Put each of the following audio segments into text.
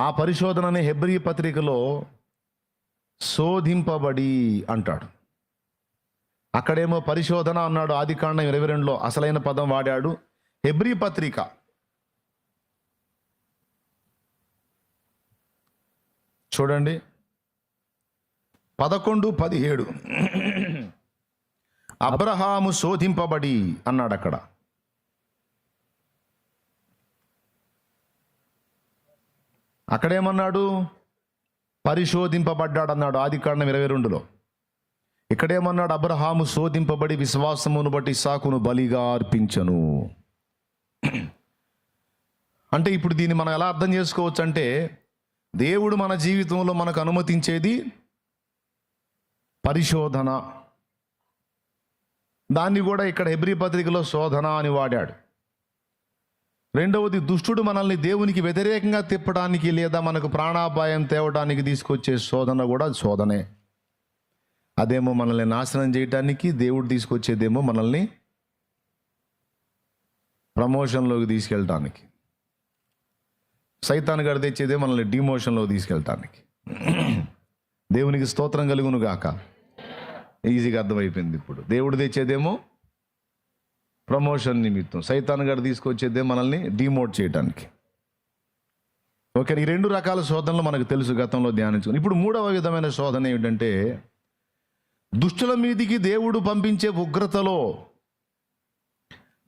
ఆ పరిశోధనని హెబ్రీ పత్రికలో శోధింపబడి అంటాడు. అక్కడేమో పరిశోధన అన్నాడు ఆది కాండం ఇరవై రెండులో అసలైన పదం వాడాడు. హెబ్రీ పత్రిక. చూడండి. పదకొండు పదిహేడు. అబ్రహాము శోధింపబడి అన్నాడు అక్కడ అక్కడేమన్నాడు? పరిశోధింపబడ్డాడు అన్నాడు ఆది కాండం ఇరవై రెండులో. ఇక్కడేమన్నాడు? అబ్రహాము శోధింపబడి విశ్వాసమును బట్టి సాకును బలిగా అర్పించను. అంటే ఇప్పుడు దీన్ని మనం ఎలా అర్థం చేసుకోవచ్చు అంటే దేవుడు మన జీవితంలో మనకు అనుమతించేది పరిశోధన. దాన్ని కూడా ఇక్కడ హెబ్రి పత్రికలో శోధన అని వాడాడు. రెండవది దుష్టుడు మనల్ని దేవునికి వ్యతిరేకంగా తిప్పడానికి లేదా మనకు ప్రాణాపాయం తేవడానికి తీసుకొచ్చే శోధన కూడా శోధనే. అదేమో మనల్ని నాశనం చేయటానికి దేవుడు తీసుకొచ్చేదేమో మనల్ని ప్రమోషన్లోకి తీసుకెళ్ళటానికి. సైతాన్ గారు తెచ్చేదే మనల్ని డిమోషన్లో తీసుకెళ్ళటానికి. దేవునికి స్తోత్రం కలుగును గాక. ఈజీగా అర్థమైపోయింది ఇప్పుడు. దేవుడు తెచ్చేదేమో ప్రమోషన్ నిమిత్తం. సైతాన్ గారు తీసుకొచ్చేదే మనల్ని డిమోట్ చేయడానికి ఓకే ఈ రెండు రకాల శోధనలు మనకు తెలుసు గతంలో ధ్యానించుకుని. ఇప్పుడు మూడవ విధమైన శోధన ఏమిటంటే దుష్టుల మీదికి దేవుడు పంపించే ఉగ్రతలో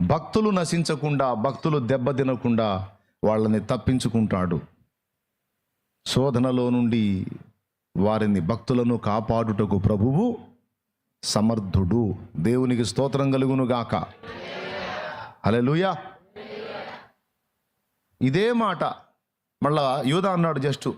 భక్తులు నశించకుండా భక్తులు దెబ్బతినకుండా వాళ్ళని తప్పించుకుంటాడు. శోధనలో నుండి వారిని భక్తులను కాపాడుటకు ప్రభువు సమర్థుడు. దేవునికి స్తోత్రం కలుగును గాక లూయా ఇదే మాట మళ్ళా యూదా అన్నాడు జస్ట్.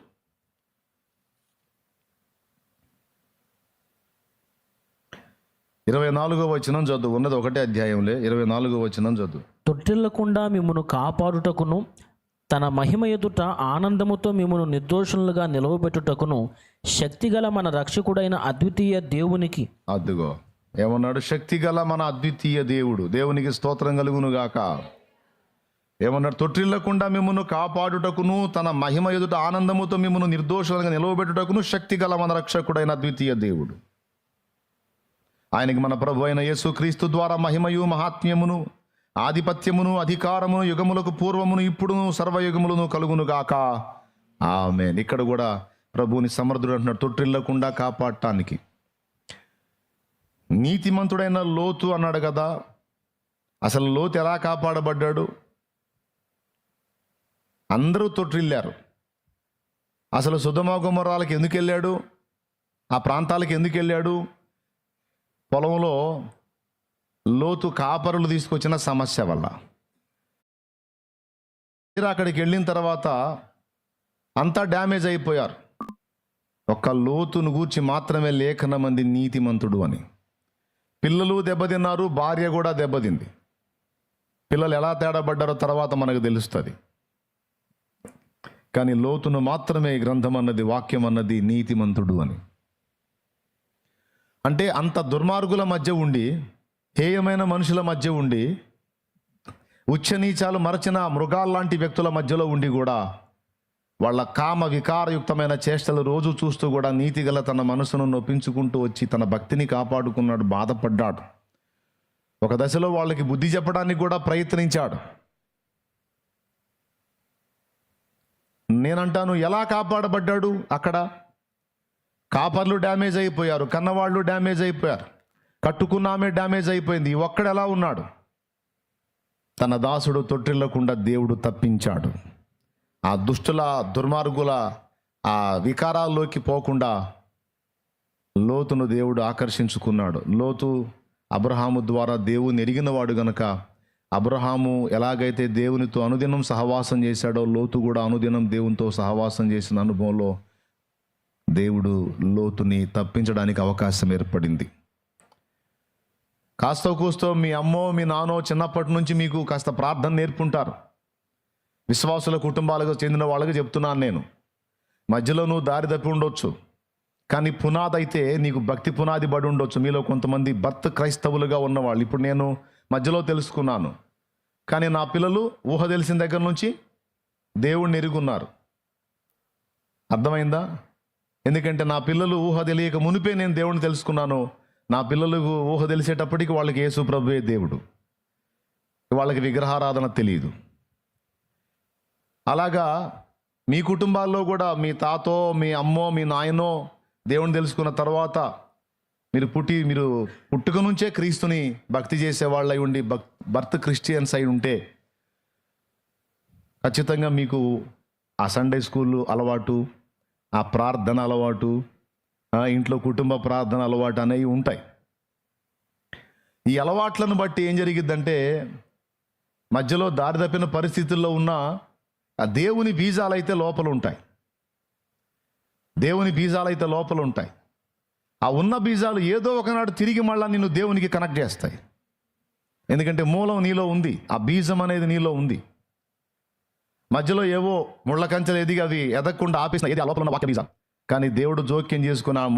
ఇరవై నాలుగో వచనం చదువు. ఉన్నది ఒకటే అధ్యాయంలే. ఇరవై నాలుగో వచనం చదువు. తొట్టిల్లకుండా మిమ్మను కాపాడుటకును తన మహిమ ఎదుట ఆనందముతో మిమ్మను నిర్దోషులుగా నిలవబెట్టుటకును శక్తిగల మన రక్షకుడైన అద్వితీయ దేవునికి. అద్దుగో ఏమన్నాడు? శక్తి గల మన అద్వితీయ దేవుడు దేవునికి స్తోత్రం కలుగును గాక. ఏమన్నాడు? తొట్టిల్లకుండా మిమ్మను కాపాడుటకును తన మహిమ ఎదుట ఆనందముతో మిమ్మను నిర్దోషులుగా నిలవబెట్టుటకును శక్తి గల మన రక్షకుడైన అద్వితీయ దేవుడు. ఆయనకి మన ప్రభు అయిన యేసు క్రీస్తు ద్వారా మహిమయు మహాత్మ్యమును ఆధిపత్యమును అధికారమును యుగములకు పూర్వమును ఇప్పుడును సర్వయుగములను కలుగునుగాక ఆమె ఇక్కడ కూడా ప్రభువుని సమర్థుడు అంటున్నాడు తొట్టిల్లకుండా కాపాడటానికి. నీతిమంతుడైన లోతు అన్నాడు కదా అసలు లోతు ఎలా కాపాడబడ్డాడు? అందరూ తొట్టిల్లారు. అసలు సుధమాగుమరాలకు ఎందుకు వెళ్ళాడు ఆ ప్రాంతాలకు ఎందుకు వెళ్ళాడు పొలంలో లోతు కాపరులు తీసుకొచ్చిన సమస్య వల్ల. మీరు అక్కడికి వెళ్ళిన తర్వాత అంతా డ్యామేజ్ అయిపోయారు. ఒక్క లోతును గూర్చి మాత్రమే లేఖన మంది నీతిమంతుడు అని. పిల్లలు దెబ్బతిన్నారు భార్య కూడా దెబ్బతింది. పిల్లలు ఎలా తేడాపడ్డారో తర్వాత మనకు తెలుస్తుంది. కానీ లోతును మాత్రమే ఈ గ్రంథం అన్నది వాక్యం అన్నది నీతిమంతుడు అని. అంటే అంత దుర్మార్గుల మధ్య ఉండి హేయమైన మనుషుల మధ్య ఉండి ఉచ్చనీచాలు మరచిన మృగాల్లాంటి వ్యక్తుల మధ్యలో ఉండి కూడా వాళ్ళ కామ వికారయుక్తమైన చేష్టలు రోజు చూస్తూ కూడా నీతిగల తన మనసును నొప్పించుకుంటూ వచ్చి తన భక్తిని కాపాడుకున్నాడు బాధపడ్డాడు. ఒక దశలో వాళ్ళకి బుద్ధి చెప్పడానికి కూడా ప్రయత్నించాడు. నేనంటాను ఎలా కాపాడబడ్డాడు అక్కడ? కాపర్లు డ్యామేజ్ అయిపోయారు కన్నవాళ్ళు డ్యామేజ్ అయిపోయారు. కట్టుకున్నామే డ్యామేజ్ అయిపోయింది. ఈ ఒక్కడు ఎలా ఉన్నాడు? తన దాసుడు తొట్టిల్లకుండా దేవుడు తప్పించాడు. ఆ దుష్టుల దుర్మార్గుల ఆ వికారాల్లోకి పోకుండా లోతును దేవుడు ఆకర్షించుకున్నాడు. లోతు అబ్రహాము ద్వారా దేవుని ఎరిగినవాడు గనక అబ్రహాము ఎలాగైతే దేవునితో అనుదినం సహవాసం చేశాడో లోతు కూడా అనుదినం దేవునితో సహవాసం చేసిన అనుభవంలో దేవుడు లోతుని తప్పించడానికి అవకాశం ఏర్పడింది. కాస్త కూస్తో మీ అమ్మో మీ నాన్నో చిన్నప్పటి నుంచి మీకు కాస్త ప్రార్థన నేర్పుంటారు. విశ్వాసుల కుటుంబాలకు చెందిన వాళ్ళకి చెప్తున్నాను నేను. మధ్యలో నువ్వు దారి తప్పి ఉండొచ్చు. కానీ పునాది అయితే నీకు భక్తి పునాది పడి ఉండొచ్చు. మీలో కొంతమంది భర్త క్రైస్తవులుగా ఉన్నవాళ్ళు. ఇప్పుడు నేను మధ్యలో తెలుసుకున్నాను. కానీ నా పిల్లలు ఊహ తెలిసిన దగ్గర నుంచి దేవుణ్ణి ఎరుగున్నారు. అర్థమైందా? ఎందుకంటే నా పిల్లలు ఊహ తెలియక మునిపే నేను దేవుడిని తెలుసుకున్నాను. నా పిల్లలకు ఊహ తెలిసేటప్పటికి వాళ్ళకి యేసు ప్రభువే దేవుడు. వాళ్ళకి విగ్రహారాధన తెలియదు అలాగా మీ కుటుంబాల్లో కూడా మీ తాతో మీ అమ్మో మీ నాయనో దేవుని తెలుసుకున్న తర్వాత మీరు పుట్టి మీరు పుట్టుక నుంచే క్రీస్తుని భక్తి చేసే వాళ్ళై ఉండి భక్ బర్త్ క్రిస్టియన్స్ అయి ఉంటే ఖచ్చితంగా మీకు ఆ సండే స్కూల్ అలవాటు ఆ ప్రార్థన అలవాటు ఇంట్లో కుటుంబ ప్రార్థన అలవాటు అనేవి ఉంటాయి. ఈ అలవాట్లను బట్టి ఏం జరిగిద్దంటే మధ్యలో దారి తప్పిన పరిస్థితుల్లో ఉన్న ఆ దేవుని బీజాలు అయితే లోపల ఉంటాయి. దేవుని బీజాలు అయితే లోపల ఉంటాయి. ఆ ఉన్న బీజాలు ఏదో ఒకనాడు తిరిగి మళ్ళా నిన్ను దేవునికి కనెక్ట్ చేస్తాయి. ఎందుకంటే మూలం నీలో ఉంది ఆ బీజం అనేది నీలో ఉంది. మధ్యలో ఏవో ముళ్ళ కంచెలు ఎదిగి అవి ఎదగకుండా ఆపేసిన ఏది ఆ లోపల ఉన్న వాక్య బీజం? కానీ దేవుడు జోక్యం చేసుకుని ఆ